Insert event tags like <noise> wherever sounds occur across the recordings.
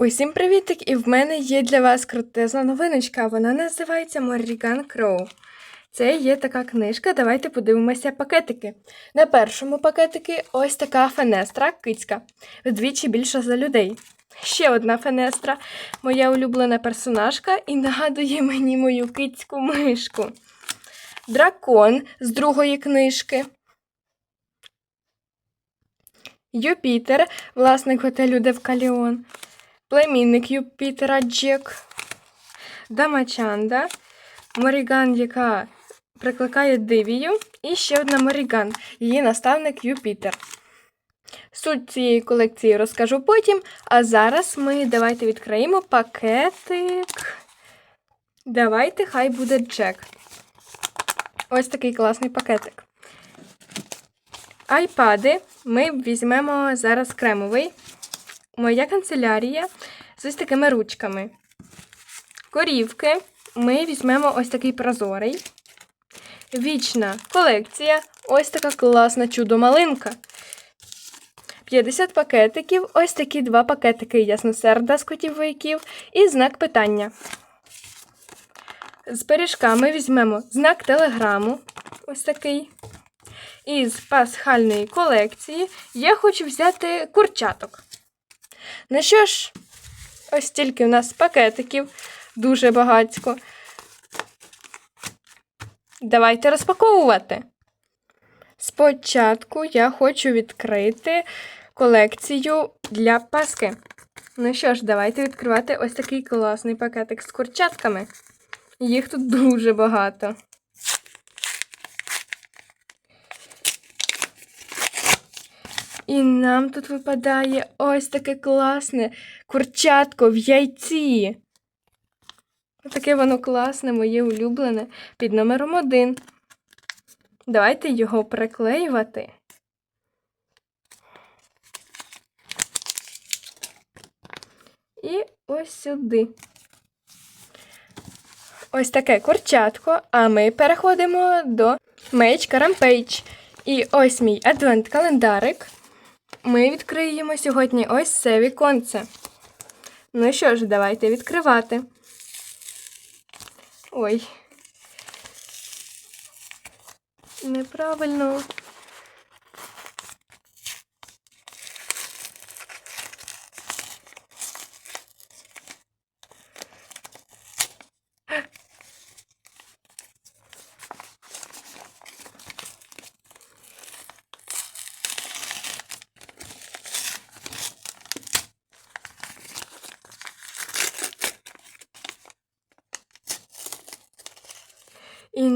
Усім привітик! І в мене є для вас крутезна новиночка. Вона називається Morrigan Crow. Це є така книжка. Давайте подивимося пакетики. На першому пакетики ось така фенестра кицька, вдвічі більша за людей. Ще одна фенестра, моя улюблена персонажка, і нагадує мені мою кицьку мишку. Дракон з другої книжки. Юпітер, власник готелю Девкаліон. Племінник Юпітера Джек. Дамачанда. Моріган, яка прикликає Дивію. І ще одна Моріган, її наставник Юпітер. Суть цієї колекції розкажу потім. А зараз ми давайте відкриємо пакетик. Давайте, хай буде Джек. Ось такий класний пакетик. Айпади ми візьмемо зараз кремовий. Моя канцелярія з ось такими ручками. Корівки ми візьмемо ось такий прозорий. Вічна колекція. Ось така класна чудо-малинка. 50 пакетиків, ось такі два пакетики ясносерда з котів вояків і знак питання. З пиріжками візьмемо знак телеграму. Ось такий. Із пасхальної колекції я хочу взяти курчаток. Ну що ж, ось тільки у нас пакетиків дуже багатько. Давайте розпаковувати. Спочатку я хочу відкрити колекцію для паски. Ну що ж, давайте відкривати ось такий класний пакетик з курчатками. Їх тут дуже багато. І нам тут випадає ось таке класне курчатко в яйці. Таке воно класне, моє улюблене, під номером один. Давайте його приклеювати. І ось сюди. Ось таке курчатко, а ми переходимо до Mage Rampage. І ось мій адвент-календарик. Ми відкриємо сьогодні ось це віконце. Ну що ж, давайте відкривати. Ой. Неправильно.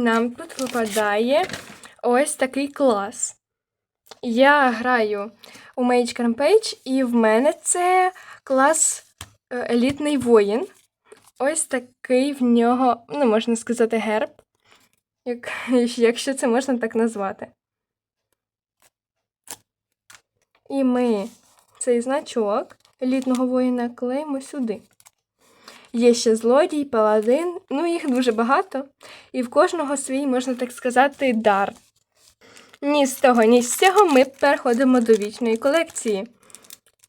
Нам тут випадає ось такий клас. Я граю у Mage Rampage, і в мене це клас е, елітний воїн. Ось такий в нього, ну, можна сказати, герб, як, <laughs> якщо це можна так назвати. І ми цей значок елітного воїна клеїмо сюди. Є ще злодій, паладин, ну їх дуже багато, і в кожного свій, можна так сказати, дар. Ні з того, ні з цього ми переходимо до вічної колекції.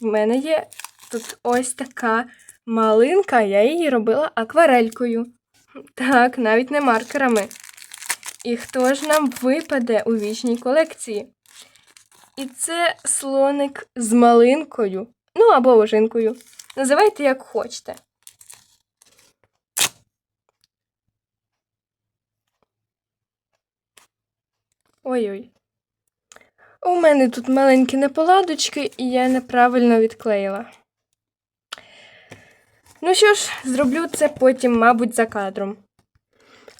В мене є тут ось така малинка, я її робила акварелькою. Так, навіть не маркерами. І хто ж нам випаде у вічній колекції? І це слоник з малинкою, ну або ожинкою. Називайте як хочете. Ой-ой. У мене тут маленькі неполадочки, і я неправильно відклеїла. Ну що ж, зроблю це потім, мабуть, за кадром.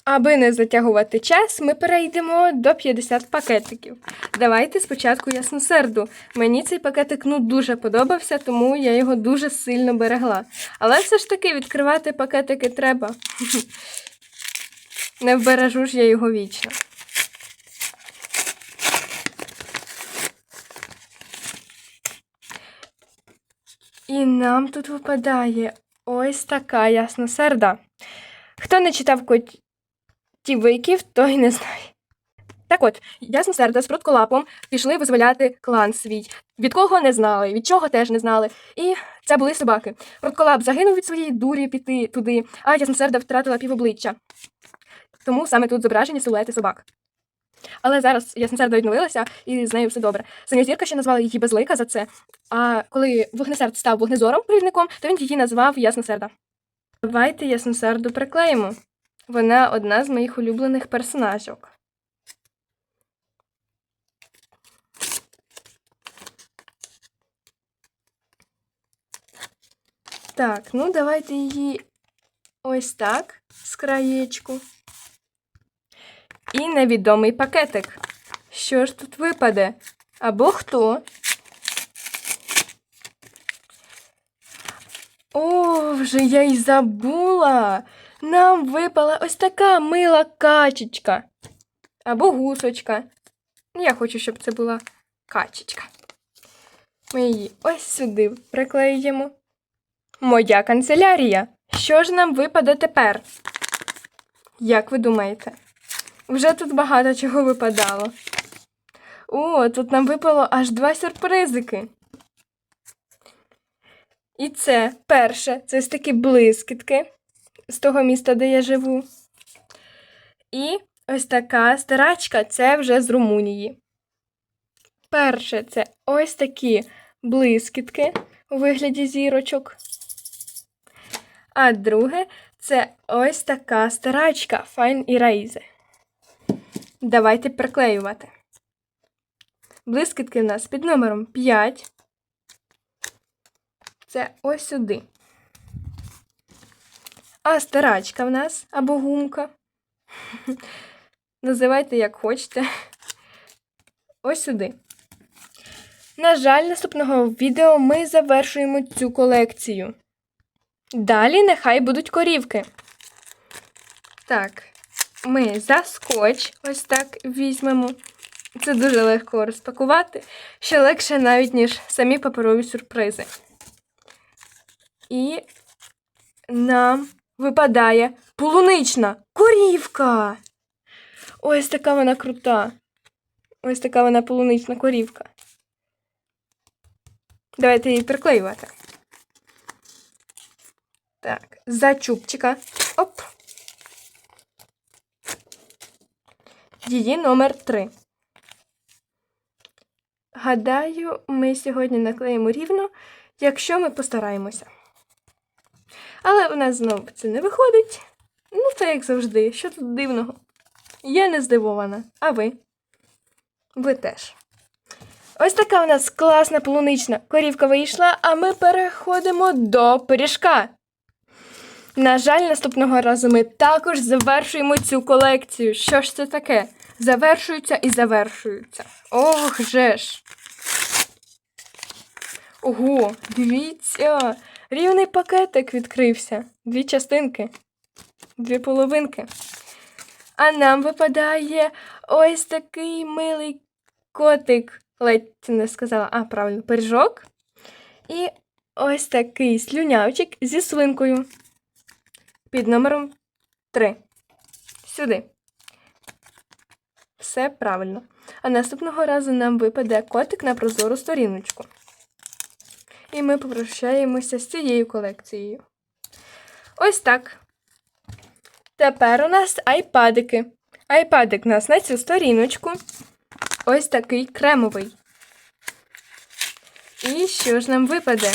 Аби не затягувати час, ми перейдемо до 50 пакетиків. Давайте спочатку ясносерду. Мені цей пакетик ну дуже подобався, тому я його дуже сильно берегла. Але все ж таки відкривати пакетики треба. <laughs> Не вбережу ж я його вічно. І нам тут випадає ось така ясносерда. Хто не читав котів вояків, той не знає. Так от, Ясносерда з Протколапом пішли визволяти клан свій. Від кого не знали, від чого теж не знали. І це були собаки. Протколап загинув від своєї дурі піти туди, а Ясносерда втратила півобличчя. Тому саме тут зображені силуети собак. Але зараз Ясносерда відновилася, і з нею все добре. Синьозірка ще назвала її безлика за це. А коли вогнесерд став вогнезором провідником, то він її назвав Ясносерда. Давайте Ясносерду приклеїмо. Вона одна з моїх улюблених персонажок. Так, ну давайте її ось так з краєчку. І невідомий пакетик. Що ж тут випаде? Або хто? О, вже я й забула. Нам випала ось така мила качечка. Або гусочка. Я хочу, щоб це була качечка. Ми її ось сюди приклеїмо. Моя канцелярія. Що ж нам випаде тепер? Як ви думаєте? Вже тут багато чого випадало. О, тут нам випало аж два сюрпризики. І це перше, це ось такі блискітки з того міста, де я живу. І ось така старачка це вже з Румунії. Перше це ось такі блискітки у вигляді зірочок. А друге це ось така старачка Fine Erase. Давайте приклеювати. Блискітки в нас під номером 5. Це ось сюди. А старачка в нас або гумка. <laughs> Називайте, як хочете. Ось сюди. На жаль, наступного відео ми завершуємо цю колекцію. Далі нехай будуть корівки. Так, ми за скотч ось так візьмемо. Це дуже легко розпакувати. Ще легше навіть, ніж самі паперові сюрпризи. І нам випадає полунична корівка. Ось така вона крута. Ось така вона полунична корівка. Давайте її приклеювати. Так, за чубчика. Оп. Її номер 3. Гадаю, ми сьогодні наклеїмо рівно, якщо ми постараємося. Але у нас знову це не виходить. Ну, це як завжди. Що тут дивного? Я не здивована. А ви? Ви теж. Ось така у нас класна полунична корівка вийшла, а ми переходимо до пиріжка. На жаль, наступного разу ми також завершуємо цю колекцію. Що ж це таке? Завершуються і завершуються. Ох же ж. Ого, дивіться, рівний пакетик відкрився. Дві частинки, дві половинки. А нам випадає ось такий милий котик. Ледь не сказала, а, правильно, пиріжок. І ось такий слюнявчик зі свинкою. Під номером 3. Сюди. Все правильно. А наступного разу нам випаде котик на прозору сторіночку. І ми попрощаємося з цією колекцією. Ось так. Тепер у нас айпадики. Айпадик у нас на цю сторіночку. Ось такий кремовий. І що ж нам випаде?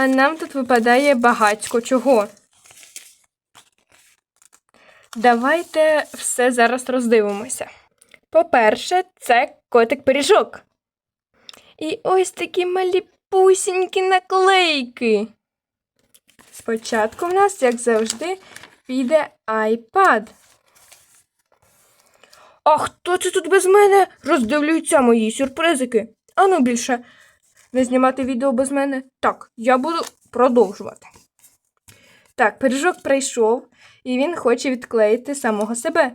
А нам тут випадає багатько чого. Давайте все зараз роздивимося. По-перше, це котик-пиріжок. І ось такі малі пусінькі наклейки. Спочатку в нас, як завжди, піде iPad. А хто це тут без мене? Роздивлюються мої сюрпризики. Ану більше не знімати відео без мене. Так, я буду продовжувати. Так, пиріжок прийшов, і він хоче відклеїти самого себе.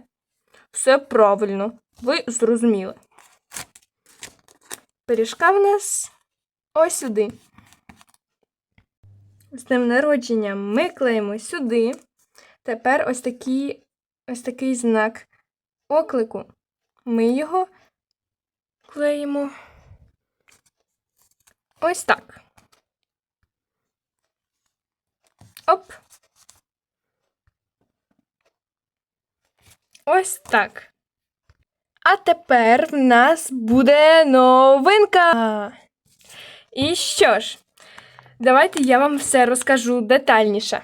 Все правильно, ви зрозуміли. Пиріжка в нас ось сюди. З днем народження ми клеїмо сюди. Тепер ось такі ось такий знак оклику. Ми його клеїмо ось так. Оп. Ось так. А тепер в нас буде новинка. І що ж, давайте я вам все розкажу детальніше.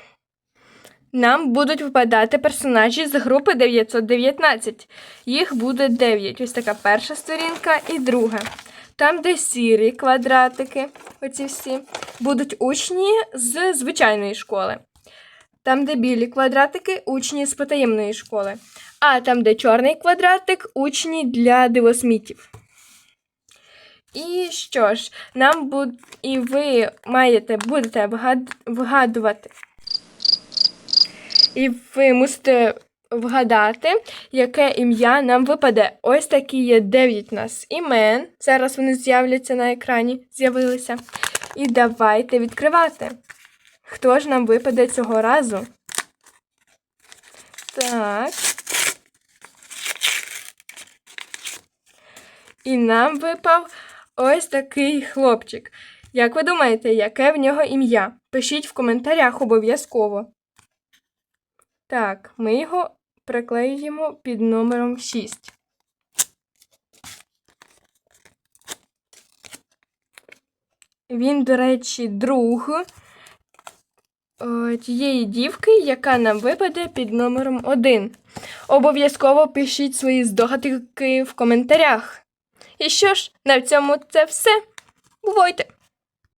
Нам будуть випадати персонажі з групи 919. Їх буде 9. Ось така перша сторінка і друга. Там, де сірі квадратики, оці всі, будуть учні з звичайної школи. Там, де білі квадратики, учні з потаємної школи. А там, де чорний квадратик, учні для дивосмітів. І що ж, нам буд... і ви маєте будете вгад... вгадувати. І ви мусите вгадати, яке ім'я нам випаде. Ось такі є 9 нас імен. Зараз вони з'являться на екрані, з'явилися. І давайте відкривати. Хто ж нам випаде цього разу? Так. І нам випав ось такий хлопчик. Як ви думаєте, яке в нього ім'я? Пишіть в коментарях обов'язково. Так, ми його приклеюємо під номером 6. Він, до речі, друг е, тієї дівки, яка нам випаде під номером 1. Обов'язково пишіть свої здогадки в коментарях. І що ж, на цьому це все. Бувайте!